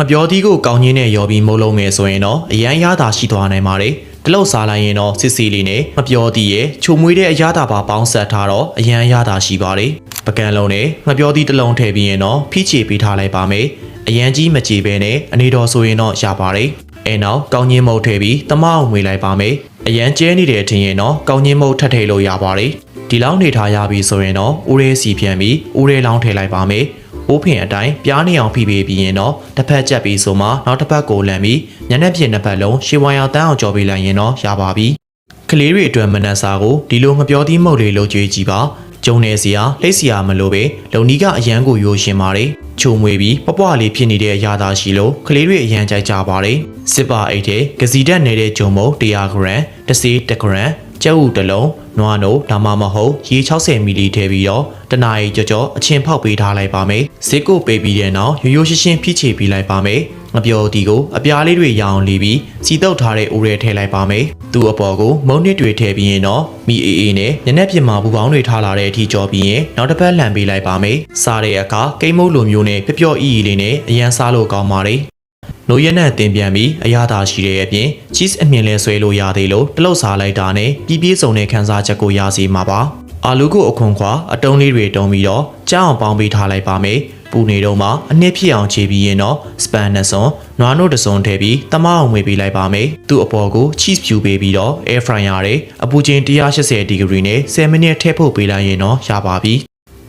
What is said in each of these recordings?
ငပြောသီးကိုကောင်းချင်းနဲ့ရော်ပြီးမုံလုံးငယ်ဆိုရင်တော့အရန်ရတာရှိသွားနိုင်ပါတယ်တလောက်စားလိုက်ရင်တော့စစ်စီလေးနဲ့ငပြောသီးရဲ့ချုံမွေးတဲ့အရသာပါပေါင်းဆက်ထားတော့အရန်ရတာရှိပါတယ်ပကံလုံးနဲ့ငပြောသီးတစ်လုံးထည့်ပြီးရင်တော့ဖိချေပေးထားလိုက်ပါမယ်အရန်ကြီးမကြည်ပဲနဲ့အနေတော်ဆိုရင်တော့ရပါတယ်အဲနောက်ကောင်းချင်းမုတ်ထည့်ပြီးတမအောင်မွေလိုက်ပါမယ်အရန်ကျဲနေတဲ့အထင်ရင်တော့ကောင်းချင်းမုတ်ထပ်ထည့်လို့ရပါတယ်ဒီလောက်နေထားရပြီဆိုရင်တော့ဦးရဲစီပြန်ပြီးဦးရဲလောင်းထည့်လိုက်ပါမယ် အိုးဖင်အတိုင်းပြားနေအောင်ဖိပေးပြီးရင်တော့တစ်ဖက်ချက်ပြီးဆိုမှနောက်တစ်ဖက်ကိုလန်ပြီးညနေပြည့်နှစ်ဖက်လုံးရှေဝိုင်အောင်တန်းအောင်ကြော်ပေးလိုက်ရင်တော့ရပါပြီကလေးတွေအတွက်မနက်စာကိုဒီလိုမပြောသီးမုတ်လေးလှုပ်ကြွေးကြည့်ပါ ကျုံနေစရာလှိတ်စရာမလိုပဲလုံနီးကအရန်ကိုရိုးရှင်ပါတယ်ချုံမွေပြီးပပွားလေးဖြစ်နေတဲ့အရာသာရှိလို့ကလေးတွေအရန်ကြိုက်ကြပါတယ်စစ်ပါအိတ်တဲ့ဂစီတက်နေတဲ့ဂျုံမုတ်100ဂရမ်တစ်စေး1ဂရမ်ကျုပ်ဥတစ်လုံးနွားနို့ဒါမှမဟုတ်ရေ60မီလီထည့်ပြီးတော့တနာရီကြော်ကြော်အချင်းဖောက်ပေးထားလိုက်ပါမယ်စစ်ကိုပေးပြီးတဲ့နောက်ရိုးရိုးရှင်းရှင်းဖြည့်ချေပေးလိုက်ပါမယ် ငပြောဒီကိုအပြားလေးတွေရအောင်လီပြီးစီတုပ်ထားတဲ့အိုးရဲထည့်လိုက်ပါမယ်သူ့အပေါ်ကိုမုံနစ်တွေထည့်ပြီးရင်တော့မီအေအေနဲ့ညနေပြင်မှာဘူပေါင်းတွေထားလာတဲ့အထိကြော်ပြီးရင်နောက်တစ်ပတ်လှန်ပေးလိုက်ပါမယ်စားတဲ့အခါကိမ့်မုတ်လိုမျိုးနဲ့ပျော့ပျော့အီအီလေးနဲ့အရန်စားလို့ကောင်းပါတယ်နိုးရက်နဲ့တင်ပြန်ပြီးအရသာရှိတဲ့အပြင် cheese အမြင်လဲဆွဲလို့ရသေးလို့တလုတ်စားလိုက်တာနဲ့ပြီးပြေးစုံတဲ့ခန်းစားချက်ကိုရစီမှာပါအာလူကိုအခွန်ခွာအတုံးလေးတွေတုံးပြီးတော့ကြောင်းအောင်ပေါင်းပေးထားလိုက်ပါမယ် ပူနေတော့မှအနှစ်ဖြစ်အောင်ခြေပြီးရင်တော့စပန်နစွန်နွားနို့တစွန်ထည့်ပြီးတမအောင်ဝေပေးလိုက်ပါမယ်သူ့အပေါ်ကို cheese ဖြူပေးပြီးတော့ air fryer ရဲ့အပူချိန်180ဒီဂရီနဲ့10မိနစ်ထည့်ဖို့ပေးလိုက်ရင်တော့ရပါပြီ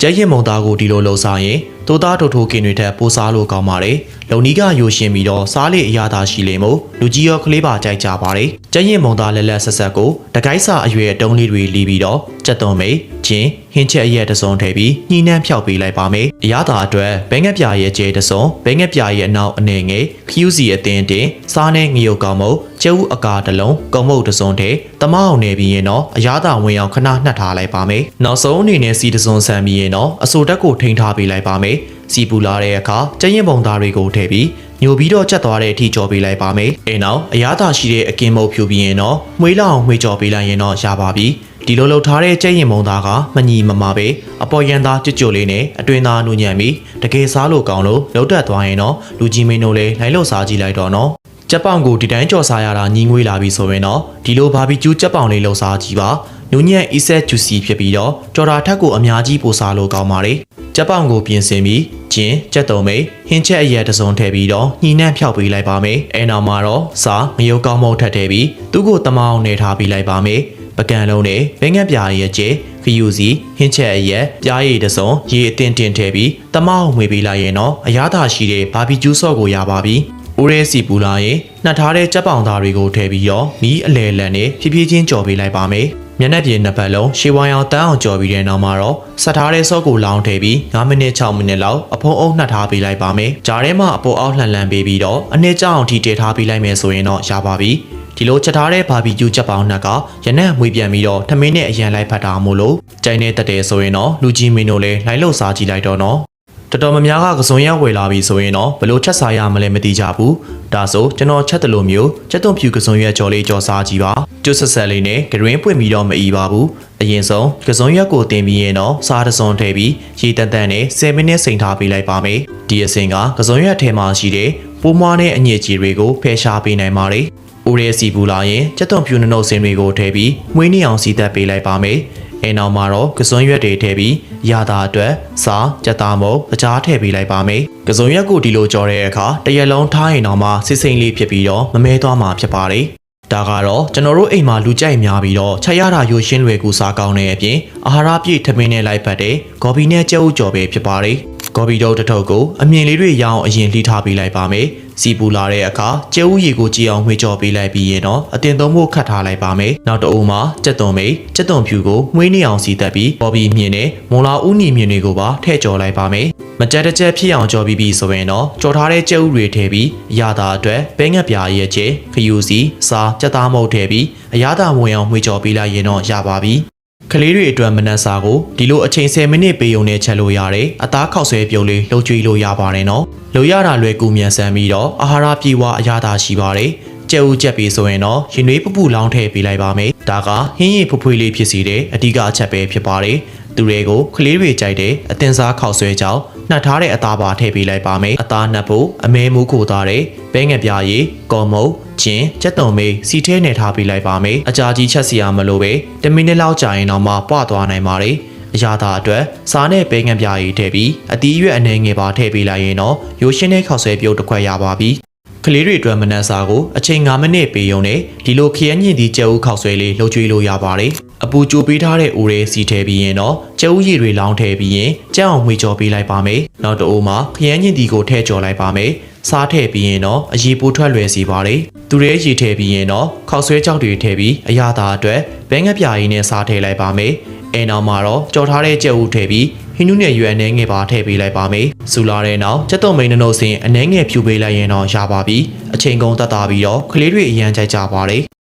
ကြက်ရင်မုံသားကိုဒီလိုလှုပ်စားရင်တိုးသားထိုးထိုးကင်တွေထက်ပိုစားလို့ကောင်းပါတယ်။လုံနီးကယိုရှင်ပြီးတော့စားလေအရသာရှိလေမို့လူကြီးရောကလေးပါကြိုက်ကြပါတယ်။ကြက်ရင်မုံသားလက်လက်ဆက်ဆက်ကိုတကိုက်စာအရွယ်အတုံးလေးတွေလီးပြီးတော့ကြက်သွန်မိတ်ချင်းဟင်းချက်အရက်တစုံထည့်ပြီးညှိနှမ်းဖြောက်ပေးလိုက်ပါမယ်။အရသာအတွက်ဘဲငက်ပြာရဲ့ကျဲတစုံဘဲငက်ပြာရဲ့အနောက်အနေငယ်ခ ्यू စီအသင်းတင်စားနဲ့ငရုတ်ကောင်းမုတ်ကျဲဥအကာတစ်လုံးကုံမုတ်တစုံထည့်တမအောင်နေပြီးရင်တော့အရသာဝင်အောင်ခဏနှက်ထားလိုက်ပါမယ်။နောက်ဆုံးအနေနဲ့စီတစုံဆန်ပြီးရင်တော့အစိုးတက်ကိုထိန်းထားပေးလိုက်ပါမယ်။ စီပူလာတဲ့အခါကျရင်ပုံသားတွေကိုထည့်ပြီးညိုပြီးတော့ချက်သွားတဲ့အထိကြော်ပေးလိုက်ပါမယ်။အဲနောက်အရသာရှိတဲ့အကင်မုတ်ဖြူပြီးရင်တော့မွေးလောက်အောင်မှွေကြော်ပေးလိုက်ရင်တော့ရပါပြီ။ဒီလိုလှုပ်ထားတဲ့ကျရင်မုံသားကမညီမမာပဲအပေါ်ရန်သားကြွကြွလေးနဲ့အတွင်းသားနူညံ့ပြီးတကယ်စားလို့ကောင်းလို့လှုပ်တက်သွားရင်တော့လူကြီးမင်းတို့လည်းလိုက်လို့စားကြည့်လိုက်တော့နော်။ကြက်ပေါင်ကိုဒီတိုင်းကြော်စားရတာညီငွေလာပြီဆိုရင်တော့ဒီလိုဘာဘီကျူးကြက်ပေါင်လေးလှုပ်စားကြည့်ပါ။နူညံ့အီဆက်ဂျူစီဖြစ်ပြီးတော့ကြော်တာထက်ကိုအများကြီးပိုစားလို့ကောင်းပါတယ်။ ကြက်ပေါင်ကိုပြင်ဆင်ပြီးကျင်းကြက်တုံမိတ်ဟင်းချက်အရက်တစ်စုံထည့်ပြီးတော့ညှိနှံ့ဖြောက်ပေးလိုက်ပါမယ်။အဲနောက်မှာတော့စားငရုတ်ကောင်းမုတ်ထပ်ထည့်ပြီးသူ့ကိုတမအောင်နေထားပေးလိုက်ပါမယ်။ပကံလုံးနဲ့ဘင်းငက်ပြားရဲ့ကျဲခယူစီဟင်းချက်အရက်ပြားရည်တစ်စုံရေအတင်းတင်ထည့်ပြီးတမအောင်မွေပေးလိုက်ရင်တော့အရသာရှိတဲ့ဘာဘီကျူးဆော့ကိုရပါပြီ။ဦးရဲစီပူလာရင်နှက်ထားတဲ့ကြက်ပေါင်သားတွေကိုထည့်ပြီးတော့မီးအလဲလန်နဲ့ဖြည်းဖြည်းချင်းကြော်ပေးလိုက်ပါမယ်။ မျက်နှာပြင်နှစ်ပတ်လုံးရှေးဝိုင်းအောင်တန်းအောင်ကြော်ပြီးတဲ့နောက်မှာတော့ဆက်ထားတဲ့ဆော့ကိုလောင်းထည့်ပြီး9မိနစ်6မိနစ်လောက်အဖုံးအုပ်နှက်ထားပေးလိုက်ပါမယ်။ဂျားထဲမှာအပေါ်အောက်လှန်လှန်ပေးပြီးတော့အနည်းကြောင်အောင်ထိတည်ထားပေးလိုက်မယ်ဆိုရင်တော့ရပါပြီ။ဒီလိုချက်ထားတဲ့ဘာဘီကျူးချက်ပေါင်းနှက်ကရနက်မွေးပြန်ပြီးတော့ထမင်းနဲ့အရန်လိုက်ဖတ်တာမို့လို့ကြိုင်နဲ့တက်တယ်ဆိုရင်တော့လူကြီးမင်းတို့လည်းလိုက်လို့စားကြည့်လိုက်တော့နော် တော်တော်များများကကစုံရက်ဝယ်လာပြီဆိုရင်တော့ဘလို့ချက်စားရမလဲမသိကြဘူးဒါဆိုကျွန်တော်ချက်တယ်လို့မျိုးချက်သွန်ဖြူကစုံရက်ကြော်လေးကြော်စားကြည့်ပါကျွတ်ဆက်ဆက်လေးနဲ့ဂရင်းပွင့်ပြီးတော့မအီပါဘူးအရင်ဆုံးကစုံရက်ကိုတင်ပြီးရင်တော့စားတစုံထည့်ပြီးရေတန်တန်နဲ့10မိနစ်စိန်ထားပေးလိုက်ပါမယ်ဒီအစင်ကကစုံရက်ထဲမှာရှိတဲ့ပိုးမွားနဲ့အညစ်အကြေးတွေကိုဖယ်ရှားပေးနိုင်ပါတယ်ဦးရဲစီပူလာရင်ချက်သွန်ဖြူနှုတ်စင်တွေကိုထည့်ပြီးမွေးနေအောင်စီသက်ပေးလိုက်ပါမယ် အဲနောက်မှာတော့ကစွန်ရွက်တွေထည့်ပြီးရတာအတွက်စားကြက်သားမုတ်အကြားထည့်ပေးလိုက်ပါမယ်။ကစွန်ရွက်ကိုဒီလိုကြော်တဲ့အခါတရက်လုံးထားရင်တော့မှစစ်စိမ့်လေးဖြစ်ပြီးတော့မမဲသွားမှာဖြစ်ပါတယ်။ဒါကတော့ကျွန်တော်တို့အိမ်မှာလူကြိုက်များပြီးတော့ချက်ရတာရိုရှင်းလွယ်ကူစားကောင်းတဲ့အပြင်အာဟာရပြည့်ထမင်းနဲ့လိုက်ဖက်တဲ့ဂေါ်ဘီနဲ့ကြက်ဥကြော်ပဲဖြစ်ပါတယ်။ဂေါ်ဘီတုပ်တစ်ထုပ်ကိုအမြင်လေးတွေရအောင်အရင်လှီးထားပေးလိုက်ပါမယ်။ စီပူလာတဲ့အခါကျဲဥရီကိုကြည်အောင်မှွေကြော်ပေးလိုက်ပြီးရင်တော့အတင်သုံးဖို့ခတ်ထားလိုက်ပါမယ်။နောက်တအုံးမှာကြက်သွန်မိတ်ကြက်သွန်ဖြူကိုမှွေးနေအောင်စီတက်ပြီးပေါ်ပြီးမြင်နဲ့မွန်လာဥနီမြင်တွေကိုပါထည့်ကြော်လိုက်ပါမယ်။မကြက်တကြက်ဖြစ်အောင်ကြော်ပြီးပြီဆိုရင်တော့ကြော်ထားတဲ့ကြက်ဥတွေထည့်ပြီးအရသာအတွက်ပဲငက်ပြာရဲ့ကျဲခယူစီစားကြက်သားမုတ်ထည့်ပြီးအရသာဝင်အောင်မှွေကြော်ပေးလိုက်ရင်တော့ရပါပြီ။ ကလေးတွေအတွက်မနက်စာကိုဒီလိုအချိန်10မိနစ်ပေးုံနဲ့ချက်လို့ရတယ်အသားခောက်ဆွဲပြုံးလေးလှုပ်ကြွေးလို့ရပါတယ်နော်လိုရတာလွယ်ကူမြန်ဆန်ပြီးတော့အာဟာရပြေဝအရသာရှိပါတယ်ကြက်ဦးကြက်ပြီးဆိုရင်တော့ရင်နွေးပပူလောင်းထည့်ပေးလိုက်ပါမယ်ဒါကဟင်းရည်ဖွဖွေးလေးဖြစ်စီတဲ့အဓိကအချက်ပဲဖြစ်ပါတယ်သူတွေကိုကလေးတွေကြိုက်တဲ့အတင်စားခောက်ဆွဲကြောင်း နှက်ထားတဲ့အသားပါထည့်ပေးလိုက်ပါမယ်အသားနှက်ဖို့အမဲမူးခိုသားတဲ့ပဲငက်ပြားရည်ကော်မုတ်ကျင်းကြက်တုံမေးစီထဲနဲ့ထားပေးလိုက်ပါမယ်အကြာကြီးချက်စီရမလို့ပဲ10မိနစ်လောက်ကြာရင်တော့မှပွားသွားနိုင်ပါတယ်အရာသာအတွက်စားနဲ့ပဲငက်ပြားရည်ထည့်ပြီးအသီးရွက်အနေငယ်ပါထည့်ပေးလိုက်ရင်တော့ရိုးရှင်းတဲ့ခောက်ဆွဲပြုတ်တစ်ခွက်ရပါပြီကလေးတွေအတွက်မနက်စာကိုအချိန်9မိနစ်ပေးရုံနဲ့ဒီလိုခရမ်းညင်သည့်ကြက်ဥခောက်ဆွဲလေးလှုပ်ကြွေးလို့ရပါတယ် အပူကြိုပေးထားတဲ့အိုရဲစီထည့်ပြီးရင်တော့ကြက်ဥရည်တွေလောင်းထည့်ပြီးရင်ကြက်အောင်မှီကြော်ပေးလိုက်ပါမယ်နောက်တအိုးမှာခရမ်းညင်သည့်ကိုထည့်ကြော်လိုက်ပါမယ်စားထည့်ပြီးရင်တော့အရီပိုးထွက်လွယ်စီပါတယ်သူရဲရည်ထည့်ပြီးရင်တော့ခောက်ဆွဲကြောက်တွေထည့်ပြီးအရာသာအတွက်ဘဲငက်ပြာရည်နဲ့စားထည့်လိုက်ပါမယ်အဲနောက်မှာတော့ကြော်ထားတဲ့ကြက်ဥထည့်ပြီးဟင်းနူးနဲ့ရွယ်အနေငယ်ပါထည့်ပေးလိုက်ပါမယ်။စူလာတဲ့နောက်ကြက်သွန်မိန်နှုတ်စင်အနေငယ်ဖြူပေးလိုက်ရင်တော့ရပါပြီ။အချိန်ကုန်တက်တာပြီးတော့ကလေးတွေအရန်ကြိုက်ကြပါတယ်။